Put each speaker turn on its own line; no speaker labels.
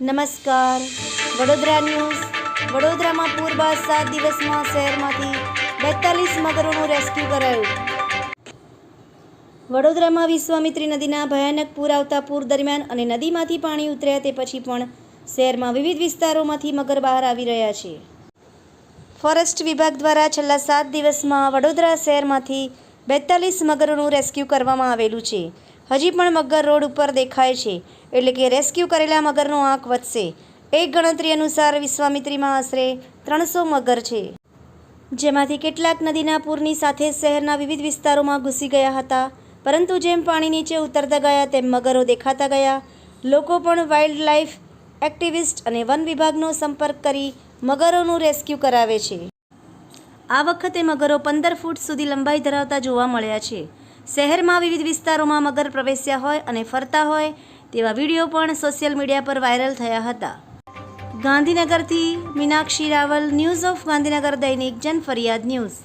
નમસ્કાર. વડોદરા ન્યૂઝ. વડોદરામાં પૂર બાદ સાત દિવસમાં શહેરમાંથી બેતાલીસ મગરોનું રેસ્ક્યુ કરાયું. વડોદરામાં વિશ્વામિત્રી નદીના ભયાનક પૂર આવતા પૂર દરમિયાન અને નદીમાંથી પાણી ઉતર્યા તે પછી પણ શહેરમાં વિવિધ વિસ્તારોમાંથી મગર બહાર આવી રહ્યા છે. ફોરેસ્ટ વિભાગ દ્વારા છેલ્લા સાત દિવસમાં વડોદરા શહેરમાંથી બેતાલીસ મગરોનું રેસ્ક્યુ કરવામાં આવેલું છે. હજી પણ મગર રોડ ઉપર દેખાય છે, એટલે કે રેસ્ક્યુ કરેલા મગરનો આંક વધશે. એક ગણતરી અનુસાર વિશ્વામિત્રીમાં આશરે ત્રણસો મગર છે. જેમાંથી કેટલાક નદીના પૂરની સાથે શહેરના વિવિધ વિસ્તારોમાં ઘૂસી ગયા હતા, પરંતુ જેમ પાણી નીચે ઉતરતા ગયા, તેમ મગરો દેખાતા ગયા. લોકો પણ વાઇલ્ડ લાઈફ એક્ટિવિસ્ટ અને વન વિભાગનો સંપર્ક કરી મગરોનું રેસ્ક્યુ કરાવે છે. આ વખતે મગરો પંદર ફૂટ સુધી લંબાઈ ધરાવતા જોવા મળ્યા છે. શહેરમાં વિવિધ વિસ્તારોમાં મગર પ્રવેશ્યા હોય અને ફરતા હોય તેવા વીડિયો પણ સોશિયલ મીડિયા પર વાયરલ થયા હતા. ગાંધીનગરથી મીનાક્ષી રાવલ, ન્યૂઝ ઓફ ગાંધીનગર દૈનિક જન ફરિયાદ ન્યૂઝ.